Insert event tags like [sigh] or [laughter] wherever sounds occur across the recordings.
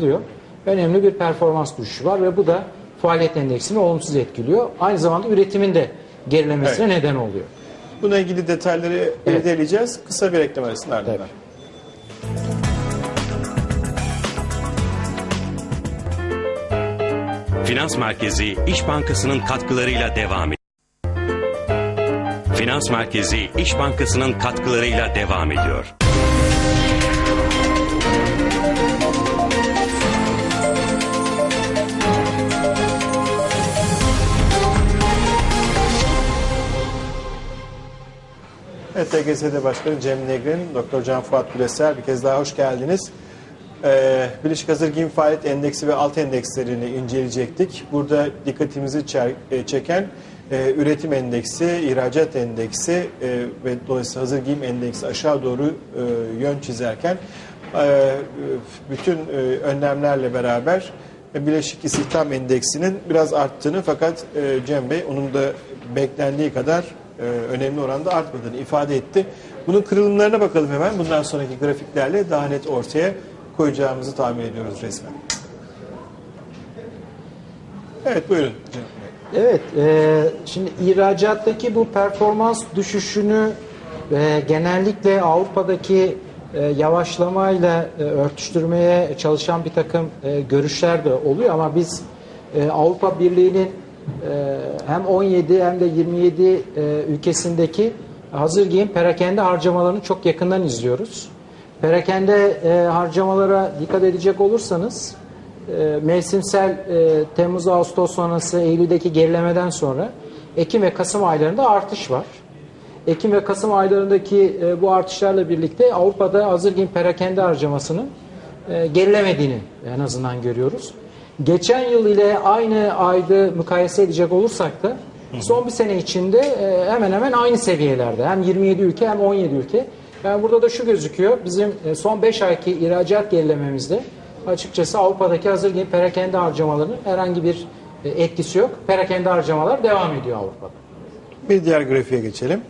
zıplıyor. Önemli bir performans düşüşü var ve bu da faaliyet endeksini olumsuz etkiliyor. Aynı zamanda üretimin de gerilemesine neden oluyor. Buna ilgili detayları Evet. irdeleyeceğiz. Kısa bir reklam arasının ardından. Tabii. Finans Merkezi İş Bankası'nın katkılarıyla devam ediyor. Finans Merkezi İş Bankası'nın katkılarıyla devam ediyor. Evet, TGS'de Başkanı Cem Negrin, Doktor Can Fuat Güleser bir kez daha hoş geldiniz. Ee, Birleşik Hazır Giyim Faaliyet Endeksi ve alt endekslerini inceleyecektik. Burada dikkatimizi e, çeken e, üretim endeksi, ihracat endeksi e, ve dolayısıyla hazır giyim endeksi aşağı doğru e, yön çizerken e, bütün e, önlemlerle beraber e, Bileşik İstihdam Endeksinin biraz arttığını fakat e, Cem Bey onun da beklendiği kadar e, önemli oranda artmadığını ifade etti. Bunun kırılımlarına bakalım hemen. Bundan sonraki grafiklerle daha net ortaya koyacağımızı tahmin ediyoruz resmen. Evet buyurun. Evet, e, şimdi ihracattaki bu performans düşüşünü e, genellikle Avrupa'daki e, yavaşlamayla e, örtüştürmeye çalışan bir takım e, görüşler de oluyor ama biz e, Avrupa Birliği'nin hem 17 hem de 27 e, ülkesindeki hazır giyim perakende harcamalarını çok yakından izliyoruz. Perakende e, harcamalara dikkat edecek olursanız e, mevsimsel Temmuz-Ağustos sonrası Eylül'deki gerilemeden sonra Ekim ve Kasım aylarında artış var. Ekim ve Kasım aylarındaki bu artışlarla birlikte Avrupa'da hazır giyim perakende harcamasının gerilemediğini en azından görüyoruz. Geçen yıl ile aynı ayda mukayese edecek olursak da son bir sene içinde e, hemen hemen aynı seviyelerde. Hem 27 ülke hem 17 ülke. Yani burada da şu gözüküyor. Bizim e, son 5 ayki ihracat gerilememizde açıkçası Avrupa'daki hazır giyim perakende harcamalarının herhangi bir e, etkisi yok. Perakende harcamalar devam ediyor Avrupa'da. Bir diğer grafiğe geçelim.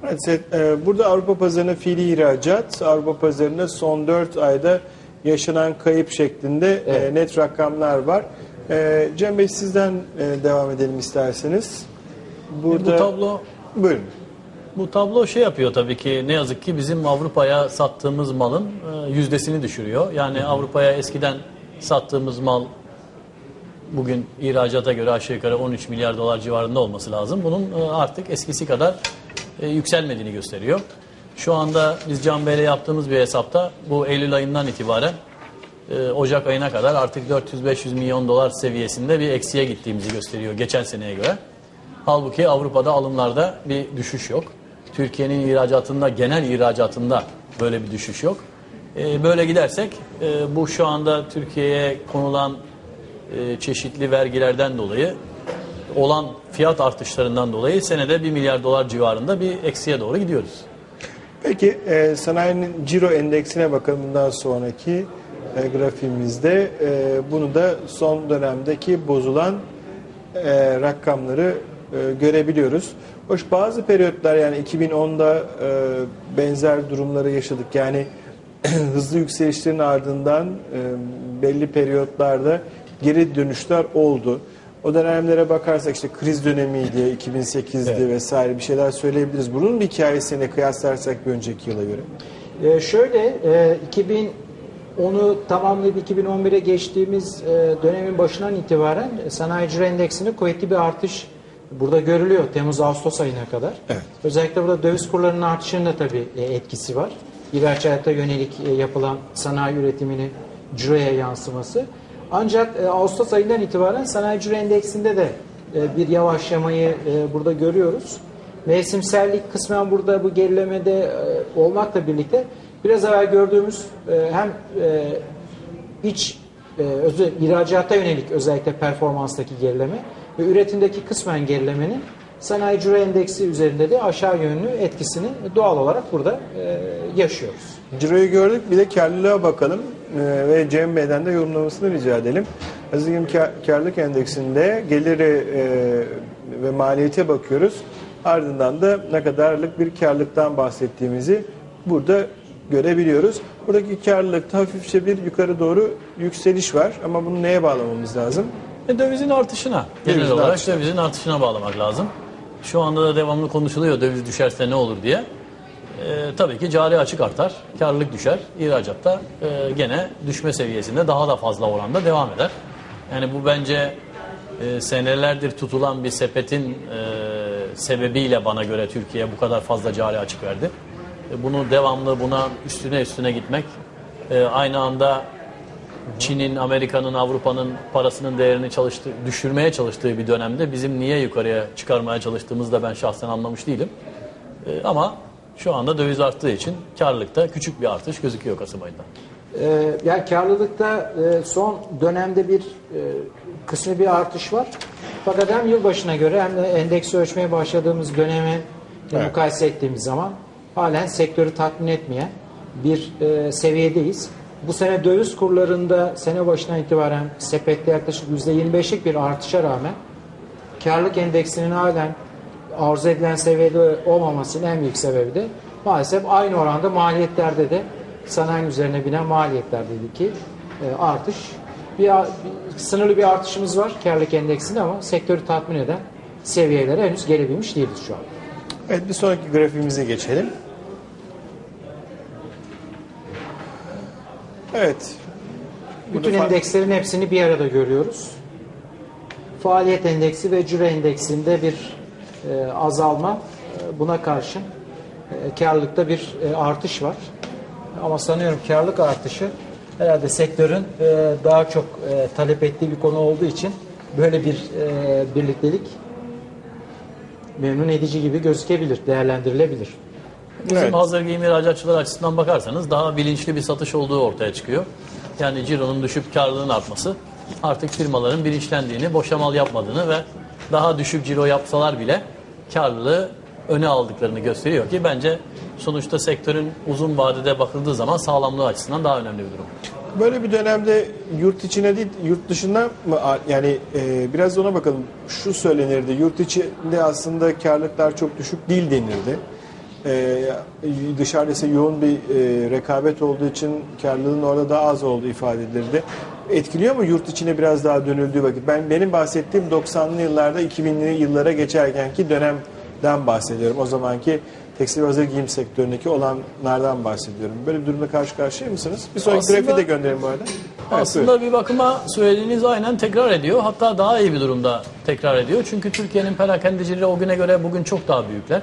Evet, se- e, burada Avrupa pazarına fiili ihracat, Avrupa pazarında son 4 ayda yaşanan kayıp şeklinde e, Evet. net rakamlar var. E, Cem Bey sizden e, devam edelim isterseniz. Burada Bu tablo buyurun. bu tablo şey yapıyor tabii ki ne yazık ki bizim Avrupa'ya sattığımız malın e, yüzdesini düşürüyor. Yani Avrupa'ya eskiden sattığımız mal bugün ihracata göre aşağı yukarı 13 milyar dolar civarında olması lazım. Bunun e, artık eskisi kadar e, yükselmediğini gösteriyor. Şu anda biz Can Bey'le yaptığımız bir hesapta bu Eylül ayından itibaren e, Ocak ayına kadar artık 400-500 milyon dolar seviyesinde bir eksiye gittiğimizi gösteriyor geçen seneye göre. Halbuki Avrupa'da alımlarda bir düşüş yok. Türkiye'nin ihracatında, genel ihracatında böyle bir düşüş yok. E, böyle gidersek e, bu şu anda Türkiye'ye konulan e, çeşitli vergilerden dolayı olan fiyat artışlarından dolayı senede 1 milyar dolar civarında bir eksiye doğru gidiyoruz. Peki e, sanayinin ciro endeksine bakalım bundan sonraki e, grafiğimizde. E, bunu da son dönemdeki bozulan e, rakamları e, görebiliyoruz. Hoş bazı periyotlar yani 2010'da e, benzer durumları yaşadık. Yani [clears throat] hızlı yükselişlerin ardından e, belli periyotlarda geri dönüşler oldu. O dönemlere bakarsak işte kriz dönemiydi, 2008'di vesaire bir şeyler söyleyebiliriz. Bunun bir hikayesine kıyaslarsak bir önceki yıla göre. Ee, şöyle, e, 2010'u tamamlayıp 2011'e geçtiğimiz e, dönemin başından itibaren sanayici endeksinde kuvvetli bir artış burada görülüyor Temmuz-Ağustos ayına kadar. Evet. Özellikle burada döviz kurlarının artışının da tabii e, etkisi var. İhracata yönelik e, yapılan sanayi üretiminin ciroya yansıması. Ancak e, Ağustos ayından itibaren sanayi endeksinde de e, bir yavaşlamayı e, burada görüyoruz. Mevsimsellik kısmen burada bu gerilemede e, olmakla birlikte biraz evvel gördüğümüz e, hem e, iç e, özel, ihracata yönelik özellikle performanstaki gerileme ve üretimdeki kısmen gerilemenin sanayi ciro endeksi üzerinde de aşağı yönlü etkisini doğal olarak burada e, yaşıyoruz. Ciro'yu gördük bir de karlılığa bakalım Ee, ve Cem Bey'den de yorumlamasını rica edelim. Hazırım karlılık endeksinde geliri e, ve maliyete bakıyoruz. Ardından da ne kadarlık bir karlılıktan bahsettiğimizi burada görebiliyoruz. Buradaki karlılıkta hafifçe bir yukarı doğru yükseliş var ama bunu neye bağlamamız lazım? E, dövizin artışına. Genel Dövizin olarak artışına. dövizin artışına bağlamak lazım. Şu anda da devamlı konuşuluyor döviz düşerse ne olur diye. E, tabii ki cari açık artar, karlılık düşer. İhracatta e, gene düşme seviyesinde daha da fazla oranda devam eder. Yani bu bence e, senelerdir tutulan bir sepetin e, sebebiyle bana göre Türkiye bu kadar fazla cari açık verdi. E, bunu devamlı buna üstüne üstüne gitmek e, aynı anda Çin'in, Amerika'nın, Avrupa'nın parasının değerini çalıştı, düşürmeye çalıştığı bir dönemde bizim niye yukarıya çıkarmaya çalıştığımızı da ben şahsen anlamış değilim. Ee, ama şu anda döviz arttığı için karlılıkta küçük bir artış gözüküyor Kasım ayında. Ee, yani karlılıkta e, son dönemde bir e, kısmi bir artış var. Fakat hem yılbaşına göre hem de endeksi ölçmeye başladığımız dönemi Evet. mukayese ettiğimiz zaman halen sektörü tatmin etmeyen bir e, seviyedeyiz. Bu sene döviz kurlarında sene başına itibaren sepette yaklaşık %25'lik bir artışa rağmen karlılık endeksinin halen arzu edilen seviyede olmamasının en büyük sebebi de maalesef aynı oranda maliyetlerde de sanayi üzerine binen maliyetlerdeki e, artış. Bir, bir- sınırlı bir artışımız var karlılık endeksinde ama sektörü tatmin eden seviyelere henüz gelebilmiş değiliz şu an. Evet bir sonraki grafiğimize geçelim. Evet. Bütün endekslerin hepsini bir arada görüyoruz. Faaliyet endeksi ve cüre endeksinde bir e, azalma, e, buna karşın e, karlılıkta bir e, artış var. Ama sanıyorum karlılık artışı herhalde sektörün e, daha çok e, talep ettiği bir konu olduğu için böyle bir e, birliktelik memnun edici gibi gözükebilir, değerlendirilebilir. Bizim Evet. hazır giyim ihracatçılar açısından bakarsanız daha bilinçli bir satış olduğu ortaya çıkıyor. Yani cironun düşüp karlılığın artması artık firmaların bilinçlendiğini, boşa mal yapmadığını ve daha düşük ciro yapsalar bile karlılığı öne aldıklarını gösteriyor ki bence sonuçta sektörün uzun vadede bakıldığı zaman sağlamlığı açısından daha önemli bir durum. Böyle bir dönemde yurt içine değil yurt dışına mı yani e, biraz ona bakalım. Şu söylenirdi yurt içinde aslında karlılıklar çok düşük değil denirdi. E, dışarıda ise yoğun bir e, rekabet olduğu için karlılığın orada daha az olduğu ifade edilirdi. Etkiliyor mu yurt içine biraz daha dönüldüğü vakit? Ben benim bahsettiğim 90'lı yıllarda 2000'li yıllara geçerkenki dönemden bahsediyorum. O zamanki tekstil ve hazır giyim sektöründeki olanlardan bahsediyorum. Böyle bir durumda karşı karşıya mısınız? Bir sonraki Aslında- grafiği de gönderin bu arada. Evet, buyurun. Aslında bir bakıma söylediğiniz aynen tekrar ediyor. Hatta daha iyi bir durumda tekrar ediyor. Çünkü Türkiye'nin perakendecileri o güne göre bugün çok daha büyükler.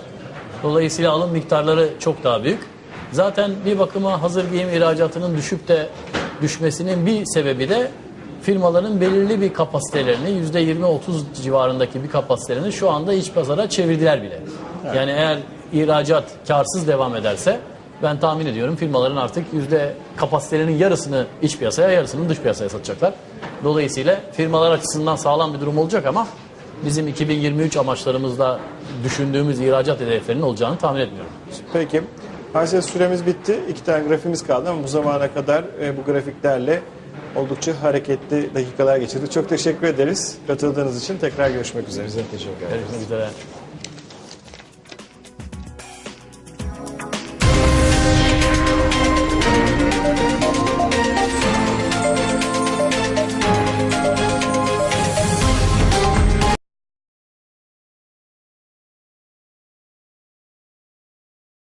Dolayısıyla alım miktarları çok daha büyük. Zaten bir bakıma hazır giyim ihracatının düşüp de düşmesinin bir sebebi de firmaların belirli bir kapasitelerini %20-30 civarındaki bir kapasitelerini şu anda iç pazara çevirdiler bile. Yani eğer ihracat karsız devam ederse ben tahmin ediyorum firmaların artık yüzde kapasitelerinin yarısını iç piyasaya yarısını dış piyasaya satacaklar. Dolayısıyla firmalar açısından sağlam bir durum olacak ama bizim 2023 amaçlarımızda düşündüğümüz ihracat hedeflerinin olacağını tahmin etmiyorum. Peki. Maalesef süremiz bitti. İki tane grafiğimiz kaldı ama bu zamana kadar e, bu grafiklerle oldukça hareketli dakikalar geçirdik. Çok teşekkür ederiz. Katıldığınız için tekrar görüşmek üzere. Bize teşekkür ederim. Görüşmek üzere.